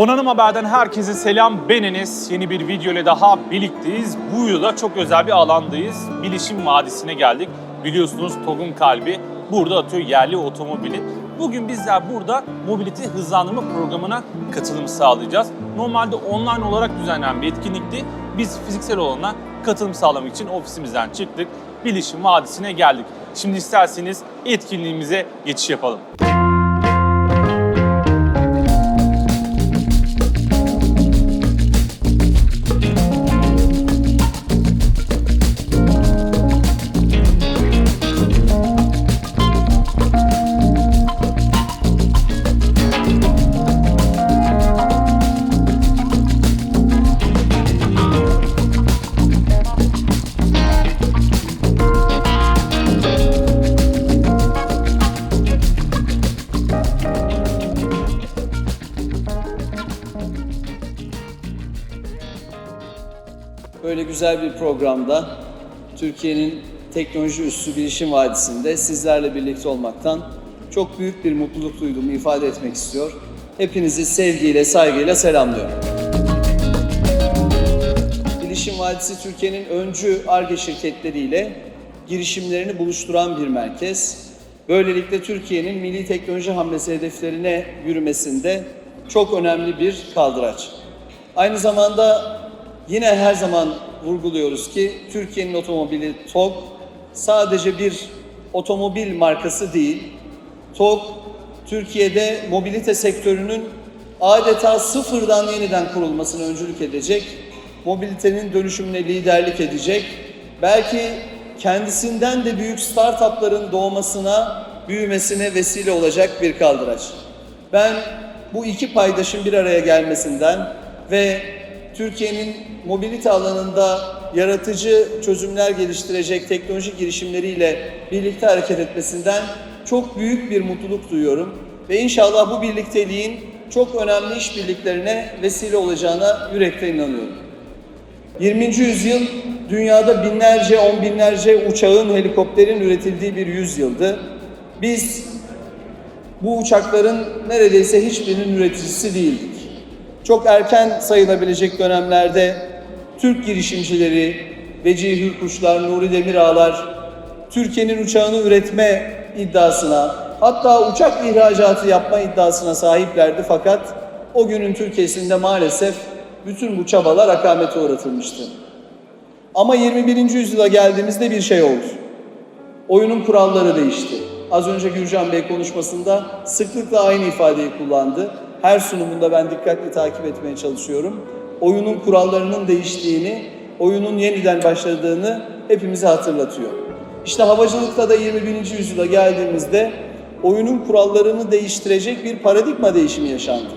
Donanım Haber'den herkese selam. Ben Enes. Yeni bir video ile daha birlikteyiz. Bu yılda çok özel bir alandayız. Bilişim Vadisi'ne geldik. Biliyorsunuz TOG'un kalbi burada atıyor yerli otomobili. Bugün bizler burada mobilite hızlandırma programına katılım sağlayacağız. Normalde online olarak düzenlenen bir etkinlikti. Biz fiziksel olana katılım sağlamak için ofisimizden çıktık. Bilişim Vadisi'ne geldik. Şimdi isterseniz etkinliğimize geçiş yapalım. Böyle güzel bir programda Türkiye'nin teknoloji üssü bilişim vadisinde sizlerle birlikte olmaktan çok büyük bir mutluluk duyduğumu ifade etmek istiyor. Hepinizi sevgiyle, saygıyla selamlıyorum. Bilişim Vadisi Türkiye'nin öncü ARGE şirketleriyle girişimlerini buluşturan bir merkez. Böylelikle Türkiye'nin milli teknoloji hamlesi hedeflerine yürümesinde çok önemli bir kaldıraç. Aynı zamanda yine her zaman vurguluyoruz ki Türkiye'nin otomobili TOG sadece bir otomobil markası değil. TOG Türkiye'de mobilite sektörünün adeta sıfırdan yeniden kurulmasına öncülük edecek, mobilitenin dönüşümüne liderlik edecek, belki kendisinden de büyük startupların doğmasına, büyümesine vesile olacak bir kaldıraç. Ben bu iki paydaşın bir araya gelmesinden ve Türkiye'nin mobilite alanında yaratıcı çözümler geliştirecek teknolojik girişimleriyle birlikte hareket etmesinden çok büyük bir mutluluk duyuyorum. Ve inşallah bu birlikteliğin çok önemli işbirliklerine vesile olacağına yürekten inanıyorum. 20. yüzyıl dünyada binlerce, on binlerce uçağın, helikopterin üretildiği bir yüzyıldı. Biz bu uçakların neredeyse hiçbirinin üreticisi değildik. Çok erken sayılabilecek dönemlerde Türk girişimcileri, Vecihi Hürkuşlar, Nuri Demirağlar, Türkiye'nin uçağını üretme iddiasına, hatta uçak ihracatı yapma iddiasına sahiplerdi fakat o günün Türkiye'sinde maalesef bütün bu çabalar akamete uğratılmıştı. Ama 21. yüzyıla geldiğimizde bir şey oldu. Oyunun kuralları değişti. Az önce Gürcan Bey konuşmasında sıklıkla aynı ifadeyi kullandı. Her sunumunda ben dikkatli takip etmeye çalışıyorum. Oyunun kurallarının değiştiğini, oyunun yeniden başladığını hepimize hatırlatıyor. İşte havacılıkta da 21. yüzyıla geldiğimizde oyunun kurallarını değiştirecek bir paradigma değişimi yaşandı.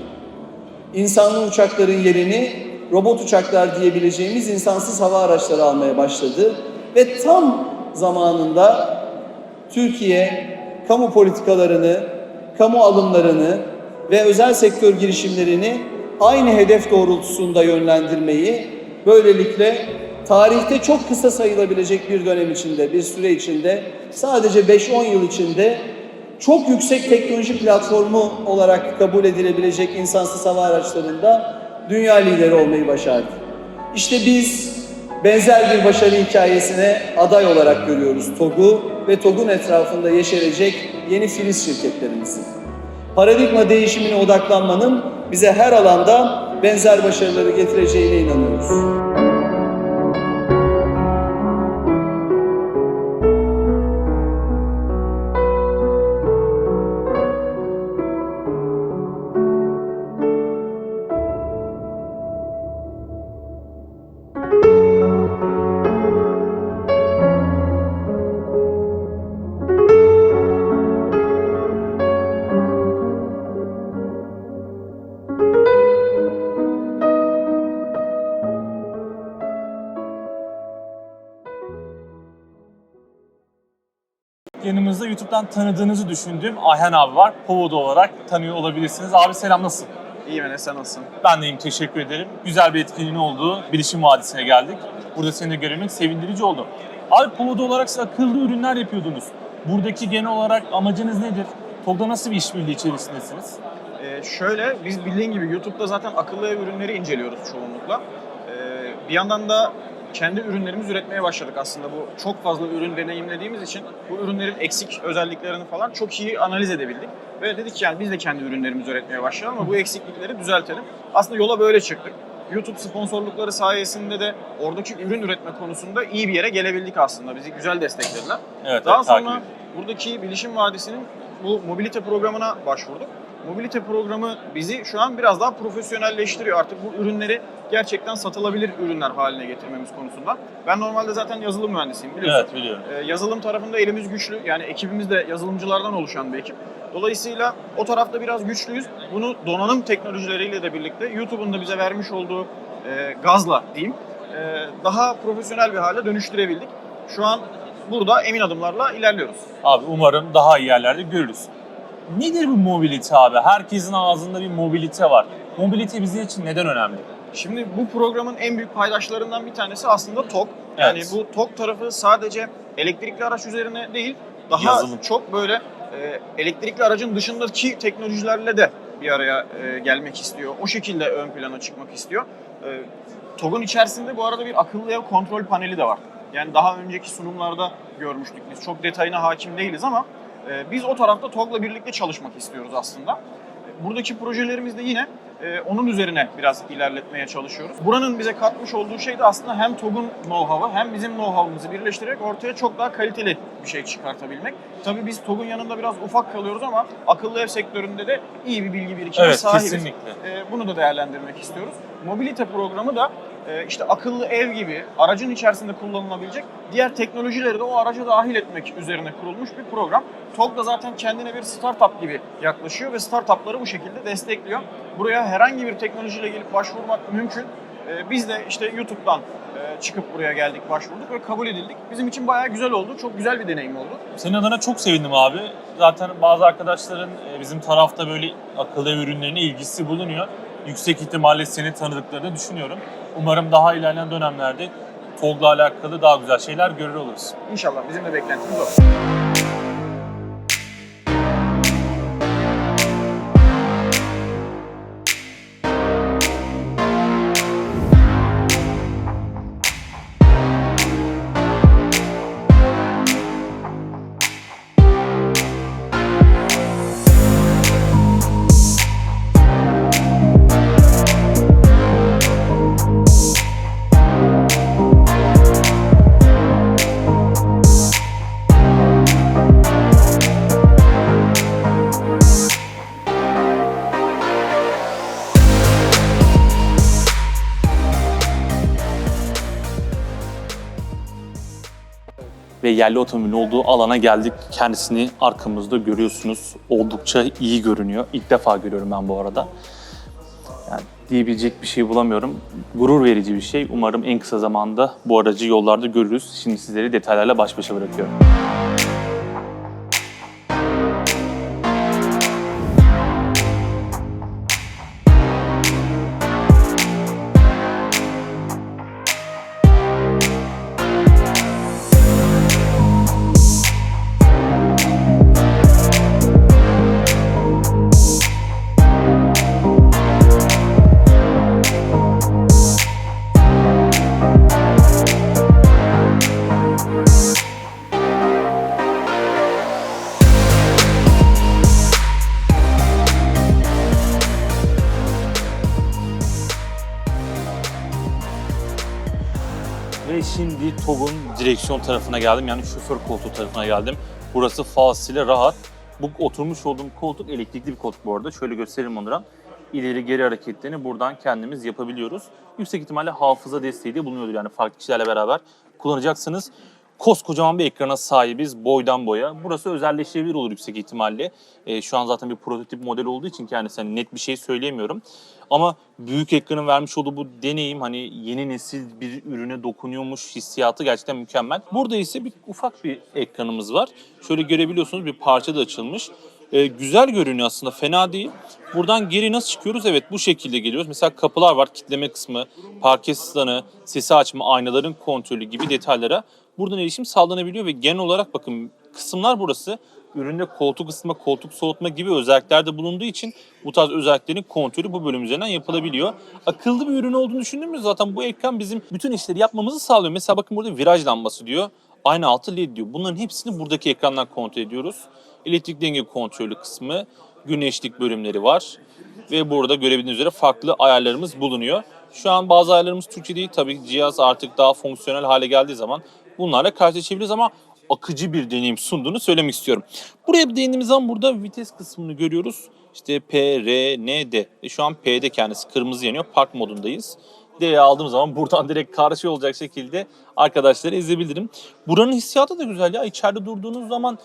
İnsanlı uçakların yerini robot uçaklar diyebileceğimiz insansız hava araçları almaya başladı ve tam zamanında Türkiye kamu politikalarını, kamu alımlarını ve özel sektör girişimlerini aynı hedef doğrultusunda yönlendirmeyi böylelikle tarihte çok kısa sayılabilecek bir dönem içinde, bir süre içinde sadece 5-10 yıl içinde çok yüksek teknoloji platformu olarak kabul edilebilecek insansız hava araçlarında dünya lideri olmayı başardı. İşte biz benzer bir başarı hikayesine aday olarak görüyoruz TOG'u ve TOG'un etrafında yeşerecek yeni filiz şirketlerimizi. Paradigma değişimine odaklanmanın bize her alanda benzer başarıları getireceğine inanıyoruz. YouTube'dan tanıdığınızı düşündüğüm Ayhan abi var. Povodo olarak tanıyor olabilirsiniz. Abi selam nasılsın? İyiyim Enes sen nasılsın? Ben deyim teşekkür ederim. Güzel bir etkinliğin olduğu Bilişim Vadisi'ne geldik. Burada seni de görmek sevindirici oldu. Abi Povodo olarak siz akıllı ürünler yapıyordunuz. Buradaki genel olarak amacınız nedir? TOG'da nasıl bir işbirliği içerisindesiniz? Ee, şöyle biz bildiğin gibi YouTube'da zaten akıllı ev ürünleri inceliyoruz çoğunlukla. Ee, bir yandan da kendi ürünlerimizi üretmeye başladık aslında. Bu çok fazla ürün deneyimlediğimiz için bu ürünlerin eksik özelliklerini falan çok iyi analiz edebildik. Ve dedik ki yani biz de kendi ürünlerimizi üretmeye başlayalım ama bu eksiklikleri düzeltelim. Aslında yola böyle çıktık. YouTube sponsorlukları sayesinde de oradaki ürün üretme konusunda iyi bir yere gelebildik aslında. Bizi güzel desteklediler. Evet, Daha evet, sonra buradaki Bilişim Vadisi'nin bu mobilite programına başvurduk. Mobilite programı bizi şu an biraz daha profesyonelleştiriyor. Artık bu ürünleri gerçekten satılabilir ürünler haline getirmemiz konusunda. Ben normalde zaten yazılım mühendisiyim biliyorsun. Evet biliyorum. Ee, yazılım tarafında elimiz güçlü. Yani ekibimiz de yazılımcılardan oluşan bir ekip. Dolayısıyla o tarafta biraz güçlüyüz. Bunu donanım teknolojileriyle de birlikte YouTube'un da bize vermiş olduğu e, gazla diyeyim e, daha profesyonel bir hale dönüştürebildik. Şu an burada emin adımlarla ilerliyoruz. Abi umarım daha iyi yerlerde görürüz. Nedir bu mobilite abi? Herkesin ağzında bir mobilite var. Mobilite bizim için neden önemli? Şimdi bu programın en büyük paydaşlarından bir tanesi aslında TOG. Yani Evet. bu TOG tarafı sadece elektrikli araç üzerine değil, daha Yazılım. çok böyle e, elektrikli aracın dışındaki teknolojilerle de bir araya e, gelmek istiyor. O şekilde ön plana çıkmak istiyor. E, TOG'un içerisinde bu arada bir akıllı ev kontrol paneli de var. Yani daha önceki sunumlarda görmüştük biz. Çok detayına hakim değiliz ama e, biz o tarafta TOG'la birlikte çalışmak istiyoruz aslında. Buradaki projelerimiz de yine e, onun üzerine biraz ilerletmeye çalışıyoruz. Buranın bize katmış olduğu şey de aslında hem TOG'un know-how'ı hem bizim know-how'ımızı birleştirerek ortaya çok daha kaliteli bir şey çıkartabilmek. Tabii biz TOG'un yanında biraz ufak kalıyoruz ama akıllı ev sektöründe de iyi bir bilgi birikimi Evet sahibiz. kesinlikle. E, bunu da değerlendirmek istiyoruz. Mobilite programı da işte akıllı ev gibi aracın içerisinde kullanılabilecek diğer teknolojileri de o araca dahil etmek üzerine kurulmuş bir program. TOG da zaten kendine bir startup gibi yaklaşıyor ve startupları bu şekilde destekliyor. Buraya herhangi bir teknolojiyle gelip başvurmak mümkün. E, Biz de işte YouTube'dan e, çıkıp buraya geldik, başvurduk ve kabul edildik. Bizim için bayağı güzel oldu, çok güzel bir deneyim oldu. Senin adına çok sevindim abi. Zaten bazı arkadaşların e, bizim tarafta böyle akıllı ürünlerine ilgisi bulunuyor. Yüksek ihtimalle seni tanıdıklarını düşünüyorum. Umarım daha ilerleyen dönemlerde TOG'la alakalı daha güzel şeyler görür oluruz. İnşallah bizim de beklentimiz o. ve yerli otomobilin olduğu alana geldik. Kendisini arkamızda görüyorsunuz. Oldukça iyi görünüyor. İlk defa görüyorum ben bu arada. Yani diyebilecek bir şey bulamıyorum. Gurur verici bir şey. Umarım en kısa zamanda bu aracı yollarda görürüz. Şimdi sizleri detaylarla baş başa bırakıyorum. Ve şimdi TOG'un direksiyon tarafına geldim. Yani şoför koltuğu tarafına geldim. Burası fazlasıyla rahat. Bu oturmuş olduğum koltuk elektrikli bir koltuk bu arada. Şöyle göstereyim Onur'a. İleri geri hareketlerini buradan kendimiz yapabiliyoruz. Yüksek ihtimalle hafıza desteği de bulunuyordur. Yani farklı kişilerle beraber kullanacaksınız. Koskocaman bir ekrana sahibiz boydan boya. Burası özelleştirebilir olur yüksek ihtimalle. Ee, şu an zaten bir prototip model olduğu için kendisi hani net bir şey söyleyemiyorum. Ama büyük ekranın vermiş olduğu bu deneyim hani yeni nesil bir ürüne dokunuyormuş hissiyatı gerçekten mükemmel. Burada ise bir ufak bir ekranımız var. Şöyle görebiliyorsunuz bir parça da açılmış. Ee, güzel görünüyor aslında fena değil. Buradan geri nasıl çıkıyoruz? Evet bu şekilde geliyoruz. Mesela kapılar var, kitleme kısmı, parke asistanı, sesi açma, aynaların kontrolü gibi detaylara buradan erişim sağlanabiliyor ve genel olarak bakın kısımlar burası. Üründe koltuk ısıtma, koltuk soğutma gibi özellikler de bulunduğu için bu tarz özelliklerin kontrolü bu bölüm üzerinden yapılabiliyor. Akıllı bir ürün olduğunu düşündüğümüz zaten bu ekran bizim bütün işleri yapmamızı sağlıyor. Mesela bakın burada viraj lambası diyor. Aynı altı led diyor. Bunların hepsini buradaki ekrandan kontrol ediyoruz. Elektrik denge kontrolü kısmı, güneşlik bölümleri var. Ve burada görebildiğiniz üzere farklı ayarlarımız bulunuyor. Şu an bazı ayarlarımız Türkçe değil. Tabii cihaz artık daha fonksiyonel hale geldiği zaman bunlarla karşılaşabiliriz ama akıcı bir deneyim sunduğunu söylemek istiyorum. Buraya bir değindiğimiz zaman burada vites kısmını görüyoruz. İşte P, R, N, D. E şu an P'de kendisi kırmızı yanıyor. Park modundayız. D'ye aldığım zaman buradan direkt karşı olacak şekilde arkadaşları ezebilirim. Buranın hissiyatı da güzel ya. İçeride durduğunuz zaman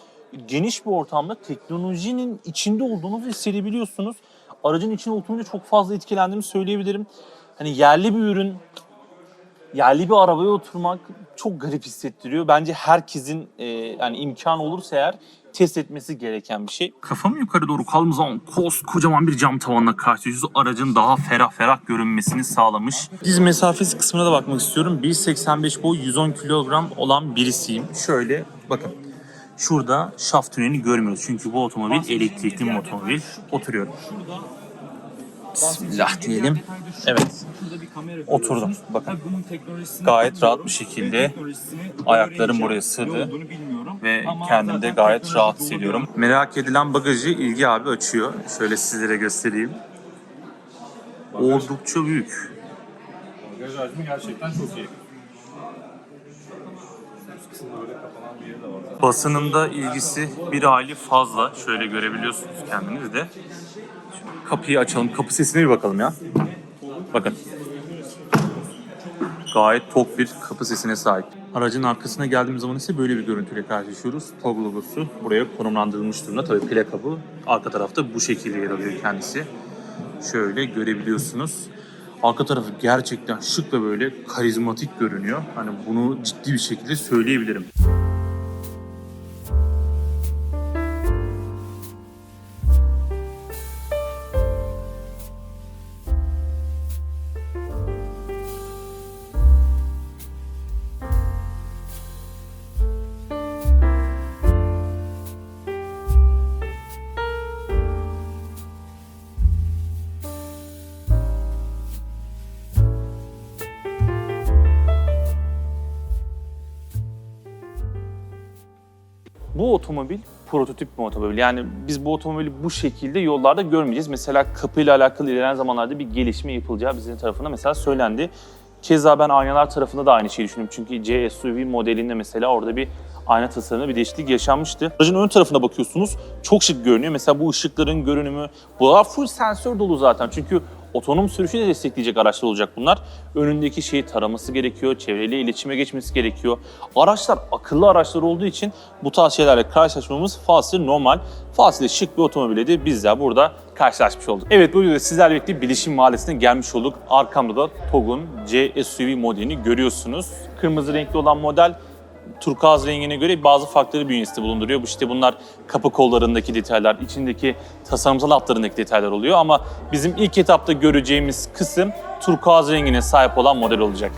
geniş bir ortamda teknolojinin içinde olduğunuzu hissedebiliyorsunuz. Aracın içine oturunca çok fazla etkilendiğimi söyleyebilirim. Hani yerli bir ürün, yerli bir arabaya oturmak çok garip hissettiriyor. Bence herkesin e, yani imkan olursa eğer test etmesi gereken bir şey. Kafamı yukarı doğru kaldığım zaman koskocaman bir cam tavanla karşılaşıyoruz. Aracın daha ferah ferah görünmesini sağlamış. Diz mesafesi kısmına da bakmak istiyorum. 1.85 boy 110 kilogram olan birisiyim. Şöyle bakın. Şurada şaft tünelini görmüyoruz. Çünkü bu otomobil elektrikli bir otomobil. Oturuyorum. Bismillah diyelim. Evet. Oturdum. Bakın. Gayet rahat bir şekilde ayaklarım buraya sığdı ve kendimde gayet rahat hissediyorum. Merak edilen bagajı İlgi abi açıyor. Şöyle sizlere göstereyim. Oldukça büyük. Bagaj hacmi gerçekten çok iyi. Basınında ilgisi bir hali fazla. Şöyle görebiliyorsunuz kendiniz de. Kapıyı açalım. Kapı sesine bir bakalım ya. Bakın. Gayet tok bir kapı sesine sahip. Aracın arkasına geldiğimiz zaman ise böyle bir görüntüyle karşılaşıyoruz. TOG logosu buraya konumlandırılmış durumda. Tabii plaka bu. Arka tarafta bu şekilde yer alıyor kendisi. Şöyle görebiliyorsunuz. Arka tarafı gerçekten şık ve böyle karizmatik görünüyor. Hani bunu ciddi bir şekilde söyleyebilirim. Bu otomobil prototip bir otomobil. Yani biz bu otomobili bu şekilde yollarda görmeyeceğiz. Mesela kapıyla alakalı ilerleyen zamanlarda bir gelişme yapılacağı bizim tarafından mesela söylendi. Keza ben aynalar tarafında da aynı şeyi düşünüyorum. Çünkü C SUV modelinde mesela orada bir ayna tasarımında bir değişiklik yaşanmıştı. Aracın ön tarafına bakıyorsunuz çok şık görünüyor. Mesela bu ışıkların görünümü, bunlar full sensör dolu zaten. Çünkü otonom sürüşü de destekleyecek araçlar olacak bunlar. Önündeki şeyi taraması gerekiyor, çevreyle iletişime geçmesi gerekiyor. Araçlar akıllı araçlar olduğu için bu tarz şeylerle karşılaşmamız fazlasıyla normal. Fazlasıyla şık bir otomobile de bizler burada karşılaşmış olduk. Evet bu videoda sizlerle birlikte Bilişim Mahallesi'ne gelmiş olduk. Arkamda da TOG'un C SUV modelini görüyorsunuz. Kırmızı renkli olan model turkuaz rengine göre bazı farkları bünyesinde bulunduruyor. Bu işte bunlar kapı kollarındaki detaylar, içindeki tasarımsal hatlarındaki detaylar oluyor ama bizim ilk etapta göreceğimiz kısım turkuaz rengine sahip olan model olacak.